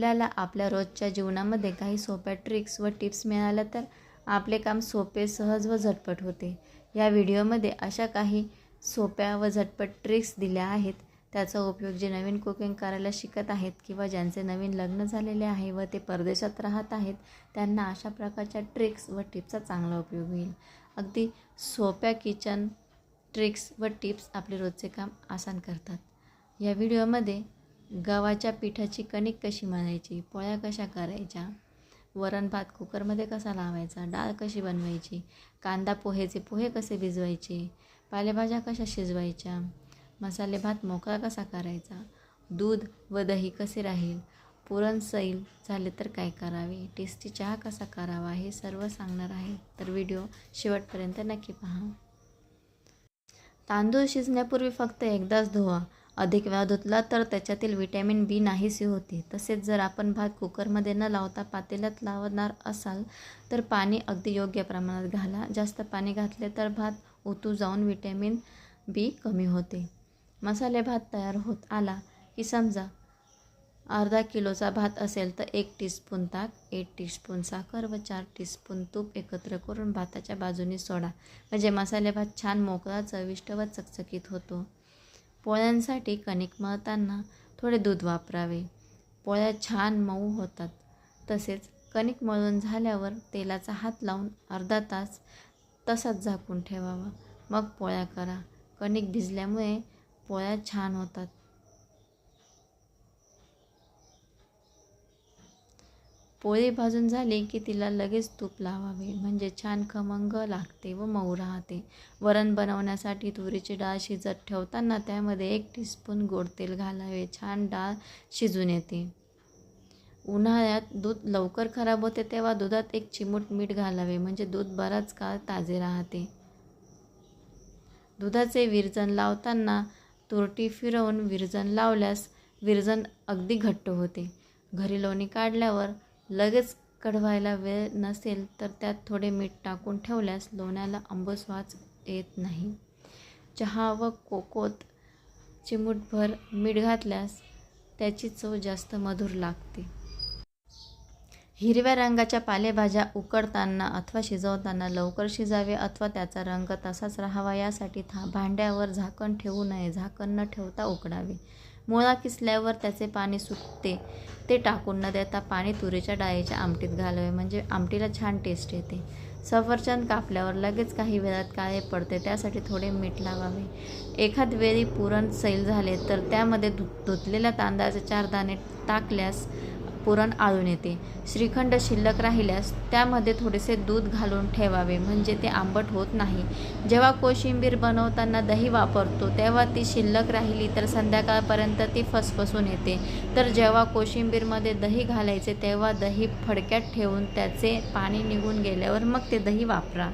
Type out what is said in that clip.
आपल्याला आपल्या रोजच्या जीवनामध्ये काही सोप्या ट्रिक्स व टिप्स मिळाल्या तर आपले काम सोपे सहज व झटपट होते. या व्हिडिओमध्ये अशा काही सोप्या व झटपट ट्रिक्स दिल्या आहेत. त्याचा उपयोग जे नवीन कुकिंग करायला शिकत आहेत किंवा ज्यांचे नवीन लग्न झालेले आहे व ते परदेशात राहत आहेत त्यांना अशा प्रकारच्या ट्रिक्स व टिप्सचा चांगला उपयोग होईल. अगदी सोप्या किचन ट्रिक्स व टिप्स आपले रोजचे काम आसान करतात. या व्हिडिओमध्ये गव्हाच्या पिठाची कणिक कशी मळायची पोळ्या कशा करायच्या? वरण भात कुकरमध्ये कसा लावायचा? डाळ कशी बनवायची? कांदा पोहेचे पोहे कसे भिजवायचे? पालेभाज्या कशा शिजवायच्या? मसाले भात मोकळा कसा करायचा? दूध व दही कसे राहील? पुरण सैल झाले तर काय करावे? टेस्टी चहा कसा करावा? हे सर्व सांगणार आहे. तर व्हिडिओ शेवटपर्यंत नक्की पहा. तांदूळ शिजण्यापूर्वी फक्त एकदाच धुवा. अधिक वेळा धुतला तर त्याच्यातील विटॅमिन बी नाहीसे होते. तसेच जर आपण भात कुकरमध्ये न लावता पातेल्यात लावणार असाल तर पाणी अगदी योग्य प्रमाणात घाला. जास्त पाणी घातले तर भात ओतू जाऊन विटॅमिन बी कमी होते. मसाले भात तयार होत आला की समजा अर्धा किलोचा भात असेल तर एक टीस्पून ताक एक टीस्पून साखर व चार टीस्पून तूप एकत्र करून भाताच्या बाजूने सोडा. म्हणजे मसाले भात छान मोकळा चविष्ट व चकचकीत होतो. पोळ्यांसाठी कणिक मळताना थोडे दूध वापरावे. पोळ्या छान मऊ होतात. तसेच कणिक मळून झाल्यावर तेलाचा हात लावून अर्धा तास तसाच झाकून ठेवावा. मग पोळ्या करा. कणिक भिजल्यामुळे पोळ्या छान होतात. पोळी भाजून झाली की तिला लगेच तूप लावावे. म्हणजे छान खमंग लागते व मऊ राहते. वरण बनवण्यासाठी तुरीची डाळ शिजत ठेवताना त्यामध्ये एक टीस्पून गोड तेल घालावे. छान डाळ शिजून येते. उन्हाळ्यात दूध लवकर खराब होते तेव्हा दुधात एक चिमूट मीठ घालावे. म्हणजे दूध बराच काळ ताजे राहते. दुधाचे विरजन लावताना तुरटी फिरवून विरजन लावल्यास विरजन अगदी घट्ट होते. घरी लोणी काढल्यावर लगेच कढवायला वेळ नसेल तर त्यात थोडे मीठ टाकून ठेवल्यास लोण्याला आंबूस येत नाही. चहा व कोकोत चिमूटभर मीठ घातल्यास त्याची चव जास्त मधुर लागते. हिरव्या रंगाच्या पालेभाज्या उकडताना अथवा शिजवताना लवकर शिजावे अथवा त्याचा रंग तसाच राहावा यासाठी था भांड्यावर झाकण ठेवू नये. झाकण न ठेवता उकडावे. मुळा किसल्यावर त्याचे पाणी सुटते. ते टाकून न देता पाणी तुरीच्या डाळीच्या आमटीत घालावे. म्हणजे आमटीला छान टेस्ट येते. सफरचंद कापल्यावर लगेच काही वेळात काळे पडते. त्यासाठी थोडे मीठ लावावे. एखाद वेळी पुरण सैल झाले तर त्यामध्ये धु धुतलेल्या तांदळाचे चार दाणे टाकल्यास पुरण आळून येते. श्रीखंड शिल्लक राहिल्यास त्यामध्ये थोडेसे दूध घालून ठेवावे म्हणजे ते आंबट होत नाही. जेव्हा कोशिंबीर बनवताना दही वापरतो तेव्हा ती शिल्लक राहिली तर संध्याकाळपर्यंत ती फसफसून येते. तर जेव्हा कोशिंबीरमध्ये दही घालायचे तेव्हा दही फडक्यात ठेवून त्याचे पाणी निघून गेल्यावर मग ते दही वापरा.